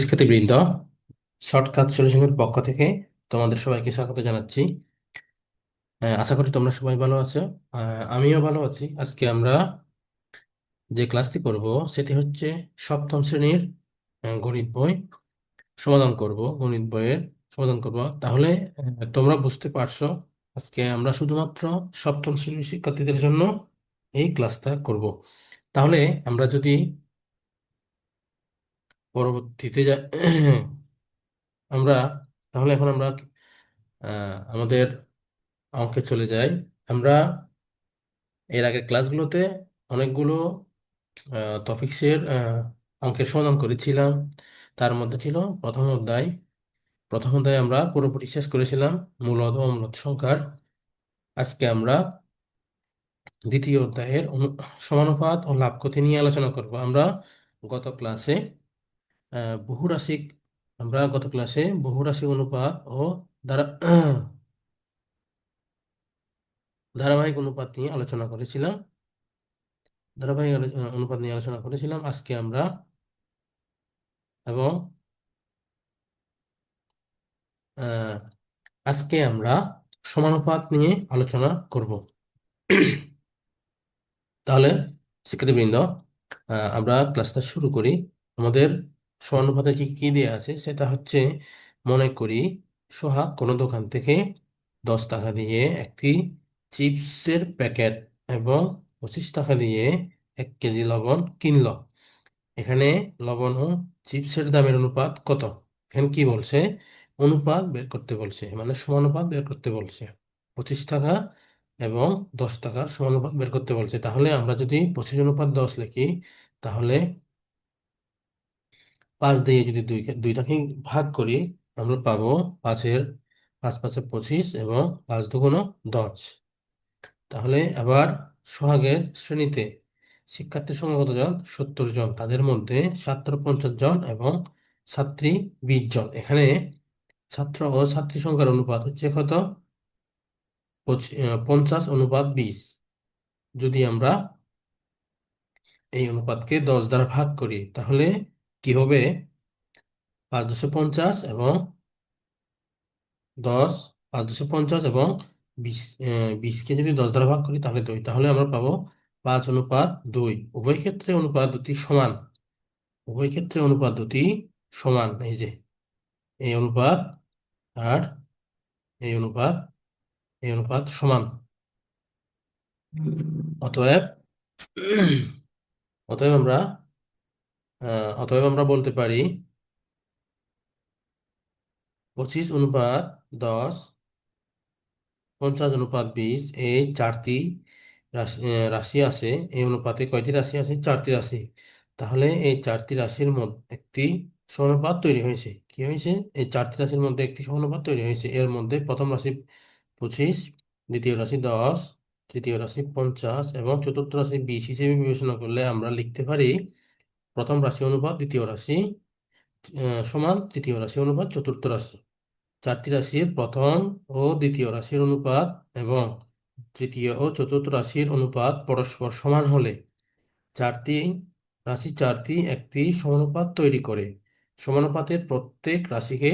শিক্ষার্থীবৃন্দ শর্টকাট সলিউশনের পক্ষ থেকে তোমাদের সবাইকে স্বাগত জানাচ্ছি। আশা করি তোমরা সবাই ভালো আছো। আমিও ভালো আছি। আজকে আমরা যে ক্লাসটি করব সেটি হচ্ছে সপ্তম শ্রেণির গণিত বই সমাধান করব, গণিত বইয়ের সমাধান করব। তাহলে তোমরা বুঝতে পারছ আজকে আমরা শুধুমাত্র সপ্তম শ্রেণির শিক্ষার্থীদের জন্য এই ক্লাসটা করব। তাহলে আমরা যদি পরবর্তীতে যা, আমরা, তাহলে এখন আমরা আমাদের অঙ্কে চলে যাই। আমরা এর আগের ক্লাসগুলোতে অনেকগুলো টপিক্সের অঙ্কের সমাধান করেছিলাম। তার মধ্যে ছিল প্রথম অধ্যায়। প্রথম অধ্যায়ে আমরা পুরোপুরি শেষ করেছিলাম মূলদ ও অম্লত সংখ্যার। আজকে আমরা দ্বিতীয় অধ্যায়ের সমানুপাত ও লাভ ক্ষতি নিয়ে আলোচনা করব। আমরা গত ক্লাসে বহুরাশিক আমরা গত ক্লাসে বহুরাশিক অনুপাত ও দ্বারা ধারাবাহিক অনুপাত নিয়ে আলোচনা করেছিলাম। ধারাবাহিক অনুপাত নিয়ে আলোচনা করেছিলাম। আজকে আমরা এবং আজকে আমরা সমানুপাত নিয়ে আলোচনা করব। তাহলে শিক্ষার্থীবৃন্দ আমরা ক্লাসটা শুরু করি। আমাদের সমানুপাতে কি কি দেওয়া আছে, সেটা হচ্ছে, মনে করি সোহাগ কোনো দোকান থেকে দশ টাকা দিয়ে একটি চিপসের প্যাকেট এবং পঁচিশ টাকা দিয়ে এক কেজি লবণ কিনল। এখানে লবণ ও চিপসের দামের অনুপাত কত? এখানে কি বলছে? অনুপাত বের করতে বলছে মানে সমানুপাত বের করতে বলছে। পঁচিশ টাকা এবং দশ টাকার সমানুপাত বের করতে বলছে। তাহলে আমরা যদি পঁচিশ অনুপাত দশ লিখি, তাহলে পাঁচ দিয়ে যদি দুই দুইটাকে ভাগ করি, আমরা পাবো পাঁচের পাঁচ পাঁচে পঁচিশ এবং পাঁচ দুগুণ দশ। তাহলে আবার সোহাগের শ্রেণীতে শিক্ষার্থীর সংখ্যা কতজন সত্তর জন। তাদের মধ্যে ছাত্র পঞ্চাশ জন এবং ছাত্রী বিশ জন। এখানে ছাত্র ও ছাত্রী সংখ্যার অনুপাত হচ্ছে কত? পঞ্চাশ অনুপাত বিশ। যদি আমরা এই অনুপাতকে দশ দ্বারা ভাগ করি, তাহলে কি হবে? পাঁচ দুশো পঞ্চাশ এবং দশ, পাঁচ দুশো পঞ্চাশ এবং বিশ বিশকে যদি দশ দ্বারা ভাগ করি তাহলে দুই। তাহলে আমরা পাবো পাঁচ অনুপাত দুই। উভয় ক্ষেত্রে অনুপাত দুটি সমান। উভয় ক্ষেত্রে অনুপাত দুটি সমান। এই যে, এই অনুপাত আর এই অনুপাত এই অনুপাত সমান। অতএব অতএব আমরা অতএব আমরা বলতে পারি পঁচিশ অনুপাত দশ, পঞ্চাশ অনুপাত বিশ, এই চারটি রাশি রাশি আছে এই অনুপাতে কয়টি রাশি আছে চারটি রাশি। তাহলে এই চারটি রাশির মধ্যে একটি সমানুপাত তৈরি হয়েছে। কি হয়েছে? এই চারটি রাশির মধ্যে একটি সমানুপাত তৈরি হয়েছে। এর মধ্যে প্রথম রাশি পঁচিশ, দ্বিতীয় রাশি দশ, তৃতীয় রাশি পঞ্চাশ এবং চতুর্থ রাশি বিশ হিসেবে বিবেচনা করলে আমরা লিখতে পারি প্রথম রাশি অনুপাত, দ্বিতীয় রাশি সমান তৃতীয় রাশি অনুপাত, চতুর্থ রাশি। চারটি রাশির প্রথম ও দ্বিতীয় রাশির অনুপাত এবং তৃতীয় ও চতুর্থ রাশির অনুপাত পরস্পর সমান হলে চারটি রাশি, চারটি একটি সমানুপাত তৈরি করে। সমানুপাতের প্রত্যেক রাশিকে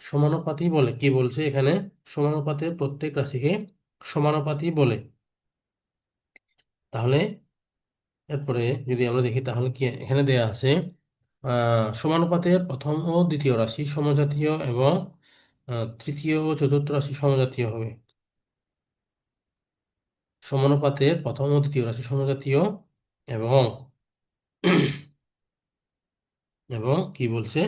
সমানুপাতই বলে। কি বলছে এখানে? সমানুপাতের প্রত্যেক রাশিকে সমানুপাতই বলে। তাহলে এরপরে যদি আমরা দেখি তাহলে কি এখানে দেয়া আছে সমানুপাতের প্রথম ও দ্বিতীয় রাশি সমজাতীয় এবং তৃতীয় ও চতুর্থ রাশি সমজাতীয় হবে। সমানুপাতের প্রথম ও দ্বিতীয় রাশি সমজাতীয় এবং এবং কি বলছে?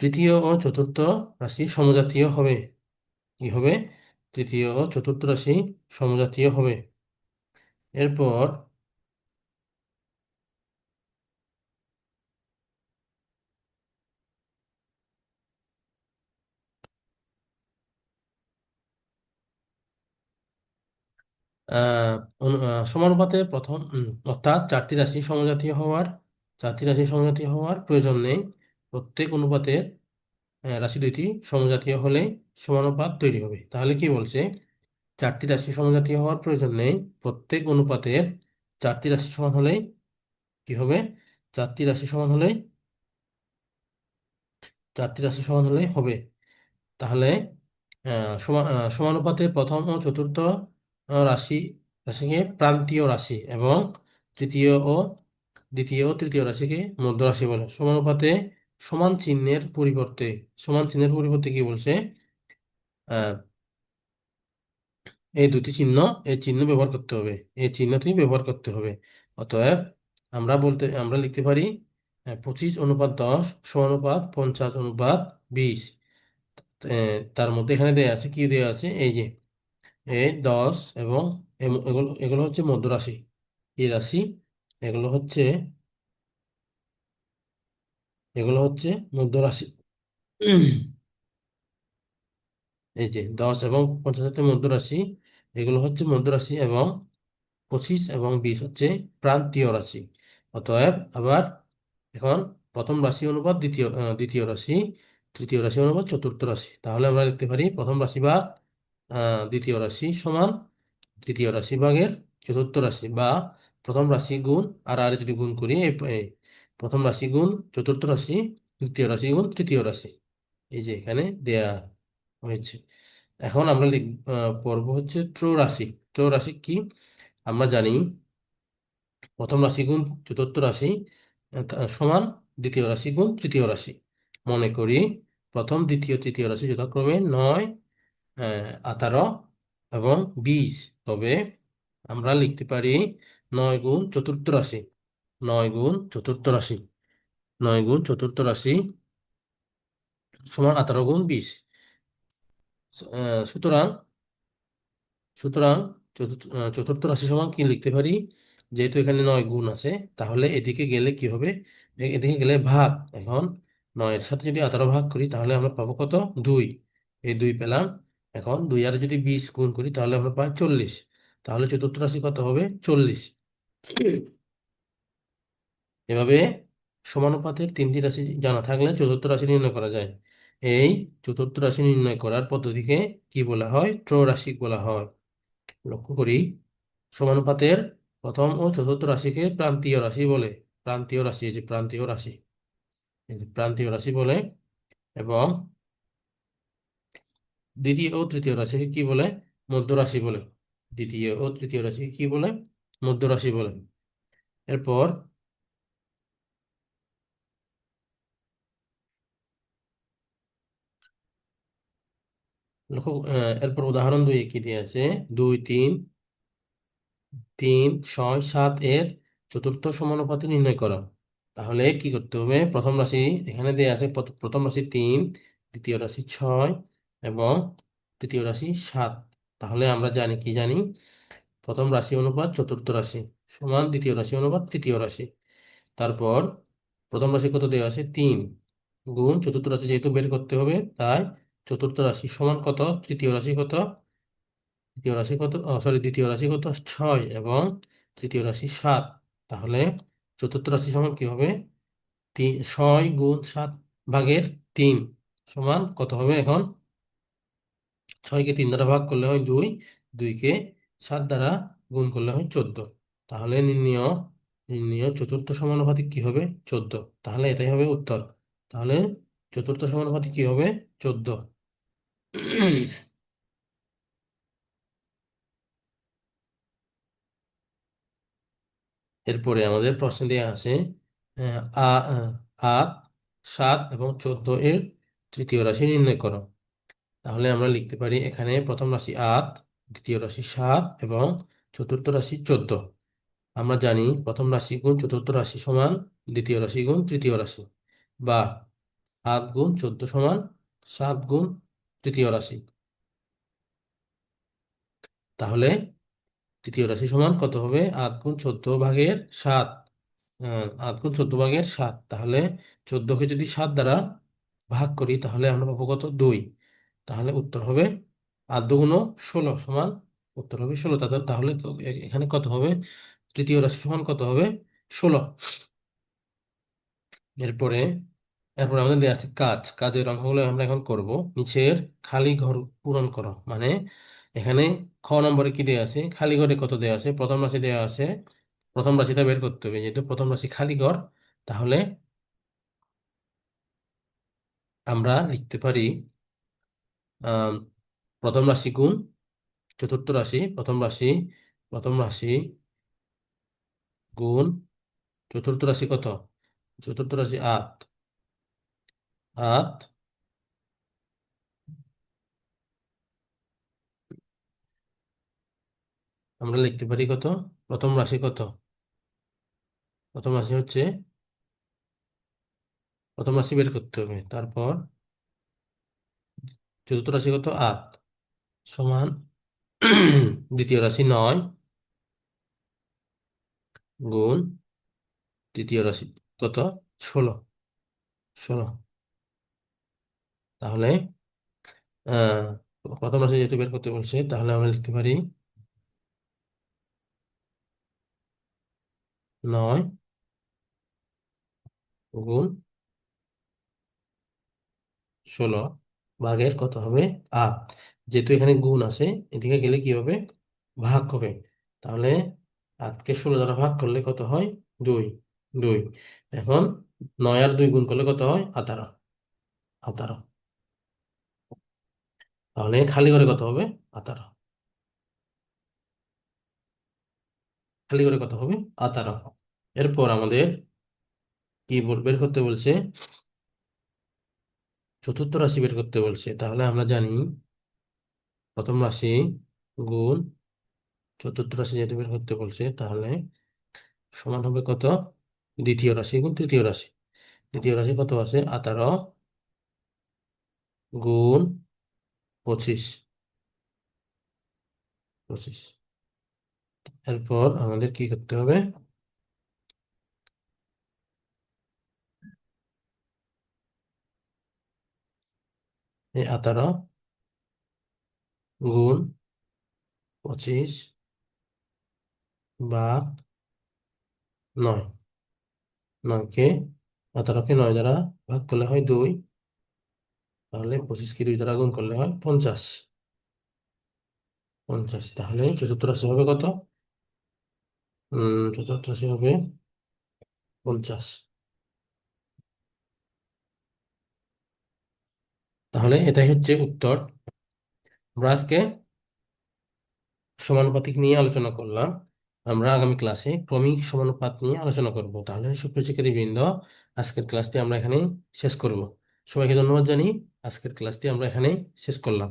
তৃতীয় ও চতুর্থ রাশি সমজাতীয় হবে। কি হবে? তৃতীয় ও চতুর্থ রাশি সমজাতীয় হবে। এরপর সমানুপাতে প্রথম অর্থাৎ চারটি রাশি সমজাতীয় হওয়ার, চারটি রাশি সমজাতীয় হওয়ার প্রয়োজন নেই। প্রত্যেক অনুপাতের রাশি দুইটি সমজাতীয় হলে সমানুপাত তৈরি হবে। তাহলে কি বলছে? চারটি রাশি সমজাতীয় হওয়ার প্রয়োজন নেই। প্রত্যেক অনুপাতের চারটি রাশি সমান হলে কি হবে? চারটি রাশি সমান হলে চারটি রাশি সমান হলে হবে। তাহলে সমান সমানুপাতে প্রথম ও চতুর্থ রাশি, রাশিকে প্রান্তীয় রাশি এবং তৃতীয় ও দ্বিতীয় ও তৃতীয় রাশিকে মধ্য রাশি বলে। সমানুপাতে সমান চিহ্নের পরিবর্তে, সমান চিহ্নের পরিবর্তে কি বলছে? এই দুটি চিহ্ন, এই চিহ্ন ব্যবহার করতে হবে। এই চিহ্নটি ব্যবহার করতে হবে। অতএব আমরা বলতে, আমরা লিখতে পারি পঁচিশ অনুপাত দশ সমানুপাত পঞ্চাশ অনুপাত বিশ। তার মধ্যে এখানে দেওয়া আছে, কি দেওয়া আছে? এই যে এই দশ এবং এগুলো এগুলো হচ্ছে মধ্যরাশি। এই রাশি, এগুলো হচ্ছে এগুলো হচ্ছে মধ্য রাশি এই যে, দশ এবং পঞ্চাশ হচ্ছে মধ্য রাশি এগুলো হচ্ছে মধ্য রাশি এবং পঁচিশ এবং বিশ হচ্ছে প্রান্তীয় রাশি। অতএব আবার এখন প্রথম রাশি অনুপাত, দ্বিতীয় দ্বিতীয় রাশি, তৃতীয় রাশি অনুপাত, চতুর্থ রাশি। তাহলে আমরা লিখতে পারি প্রথম রাশি ভাগ দ্বিতীয় রাশি সমান তৃতীয় রাশি ভাগের চতুর্থ রাশি বা প্রথম রাশি গুণ আর আর যদি গুণ করি প্রথম রাশি গুণ চতুর্থ রাশি, তৃতীয় রাশি গুণ তৃতীয় রাশি। এই যে এখানে দেয়া হয়েছে। এখন আমরা লিখ পড়ব হচ্ছে ত্রৈরাশি ত্রৈরাশি কি? আমরা জানি প্রথম রাশি গুণ চতুর্থ রাশি সমান দ্বিতীয় রাশি গুণ তৃতীয় রাশি। মনে করি প্রথম, দ্বিতীয়, তৃতীয় রাশি যথাক্রমে নয় আঠারো এবং বিশ। তবে আমরা লিখতে পারি নয় গুণ চতুর্থ রাশি। নয় গুণ চতুর্থ রাশি। নয় গুণ চতুর্থ রাশি সমান আঠারো গুণ বিশ। সুতরাং সুতরাং চতুর্থ রাশি সমান কি লিখতে পারি? যেহেতু এখানে নয় গুণ আছে, তাহলে এদিকে গেলে কি হবে? এদিকে গেলে ভাগ। এখন নয়ের সাথে যদি আঠারো ভাগ করি, তাহলে আমরা পাবো কত? দুই। এই দুই পেলাম। এখন দুই আর যদি বিশ গুণ করি, তাহলে আমরা পাই চল্লিশ। তাহলে চতুর্থ রাশি কত হবে? চল্লিশ। এভাবে সমানুপাতের তিনটি রাশি জানা থাকলে চতুর্থ রাশি নির্ণয় করা যায়। এই চতুর্থ রাশি নির্ণয় করার পদ্ধতিকে কি বলা হয়? ত্রৈরাশিক বলা হয়। লক্ষ্য করি, সমানুপাতের প্রথম ও চতুর্থ রাশিকে প্রান্তীয় রাশি বলে। প্রান্তীয় রাশি, এই যে প্রান্তীয় রাশি। এই যে প্রান্তীয় রাশি বলে এবং দ্বিতীয় ও তৃতীয় রাশিকে কি বলে? মধ্য রাশি বলে। দ্বিতীয় ও তৃতীয় রাশিকে কি বলে? মধ্য রাশি বলে। এরপর লক্ষ্য এরপর উদাহরণ দুই কি দিয়ে আছে? দুই, তিন তিন, ছয়, সাত এর চতুর্থ সমানুপাতি নির্ণয় করো। তাহলে কি করতে হবে? প্রথম রাশি এখানে দেয়া আছে, প্রথ- প্রথম রাশি তিন, দ্বিতীয় রাশি ছয় এবং তৃতীয় রাশি সাত। তাহলে আমরা জানি, কি জানি? প্রথম রাশি অনুপাত চতুর্থ রাশি সমান দ্বিতীয় রাশি অনুপাত তৃতীয় রাশি। তারপর প্রথম রাশি কত দেওয়া আছে? তিন গুণ চতুর্থ রাশি যেহেতু বের করতে হবে, তাই চতুর্থ রাশি সমান কত? তৃতীয় রাশি কত? তৃতীয় রাশি কত? সরি দ্বিতীয় রাশি কত? ছয় এবং তৃতীয় রাশি সাত। তাহলে চতুর্থ রাশি সমান কি হবে? তিন ছয় গুণ সাত ভাগের তিন সমান কত হবে এখন? ছয়কে তিন দ্বারা ভাগ করলে হয় দুই, দুইকে সাত দ্বারা গুণ করলে হয় চোদ্দ। তাহলে নির্ণয় নির্ণয় চতুর্থ সমানুপাতিক কি হবে? চোদ্দ। তাহলে এটাই হবে উত্তর। তাহলে চতুর্থ সমানুপাতিক কি হবে? চোদ্দ। এরপরে আমাদের প্রশ্ন দেওয়া আছে আ আট সাত এবং চোদ্দ এর তৃতীয় রাশি নির্ণয় করো। তাহলে আমরা লিখতে পারি এখানে প্রথম রাশি আট, দ্বিতীয় রাশি সাত এবং চতুর্থ রাশি চোদ্দ। আমরা জানি প্রথম রাশি গুণ চতুর্থ রাশি সমান, দ্বিতীয় রাশি গুণ তৃতীয় রাশি। বা আট গুণ চোদ্দ সমান, সাত গুণ তৃতীয় রাশি। তাহলে তৃতীয় রাশি সমান কত হবে? আট গুণ চোদ্দ ভাগের সাত। আট গুণ চোদ্দ ভাগের সাত। তাহলে চোদ্দকে যদি সাত দ্বারা ভাগ করি, তাহলে আমরা পাবো কত? দুই। তাহলে উত্তর হবে আট দুগুণ ষোলো সমান উত্তর হবে ষোলো। তাহলে তাহলে এখানে কত হবে? তৃতীয় রাশি সমান কত হবে? ষোলো। এরপরে এরপরে আমাদের দেওয়া আছে কাজ কাজের অঙ্কগুলো আমরা এখন করব। নিচের খালি ঘর পূরণ করো। মানে এখানে খ নম্বরে কি দেওয়া আছে? খালি ঘরে কত দেওয়া আছে? প্রথম রাশি দেওয়া আছে। প্রথম রাশিটা বের করতে হবে। যেহেতু প্রথম রাশি খালি ঘর, তাহলে আমরা লিখতে পারি প্রথম রাশি গুণ চতুর্থ রাশি, প্রথম রাশি প্রথম রাশি গুণ চতুর্থ রাশি কত? চতুর্থ রাশি আট। আট আমরা লিখতে পারি কত? প্রথম রাশি কত? প্রথম রাশি হচ্ছে প্রথম রাশি বের করতে হবে। তারপর চতুর্থ রাশি কত? আট সমান দ্বিতীয় রাশি নয় গুণ তৃতীয় রাশি কত? ষোলো। ষোলো। তাহলে প্রথম রাশি যেহেতু বের করতে বলছে, তাহলে আমরা লিখতে পারি নয় গুণ ষোলো ভাগের কত হবে? আট। যেহেতু এখানে গুণ আছে, এদিকে গেলে কি হবে? ভাগ হবে। তাহলে আটকে ষোলো দ্বারা ভাগ করলে কত হয়? দুই দুই। এখন নয় আর দুই গুণ করলে কত হয়? আঠারো। আঠারো। তাহলে খালি করে কত হবে? আঠারো খালি করে কত হবে? আঠারো এরপর আমাদের কি বের করতে বলছে, চতুর্থ রাশি বের করতে বলছে। তাহলে আমরা জানি প্রথম রাশি গুণ চতুর্থ রাশি যেহেতু বের করতে বলছে, তাহলে সমান হবে কত? দ্বিতীয় রাশি গুণ তৃতীয় রাশি। দ্বিতীয় রাশি কত আছে? আঠারো গুণ পঁচিশ। পঁচিশ। এরপর আমাদের কি করতে হবে? এই আঠারো গুণ পঁচিশ ভাগ নয়। নয়কে আঠারোকে নয় দ্বারা ভাগ করলে হয় দুই। তাহলে পঁচিশকে দুই দ্বারা গুণ করলে হয় পঞ্চাশ। পঞ্চাশ, তাহলে চতুর্থ রাশি হবে কত? চতুর্থ রাশি হবে পঞ্চাশ। তাহলে এটাই হচ্ছে উত্তর। আমরা আজকে সমানুপাতিক নিয়ে আলোচনা করলাম। আমরা আগামী ক্লাসে ক্রমিক সমানুপাত নিয়ে আলোচনা করব। তাহলে সুপ্রিয় শিক্ষার্থীবৃন্দ, আজকের ক্লাসটি আমরা এখানে শেষ করব। সবাইকে ধন্যবাদ জানি আজকের ক্লাসটি আমরা এখানেই শেষ করলাম।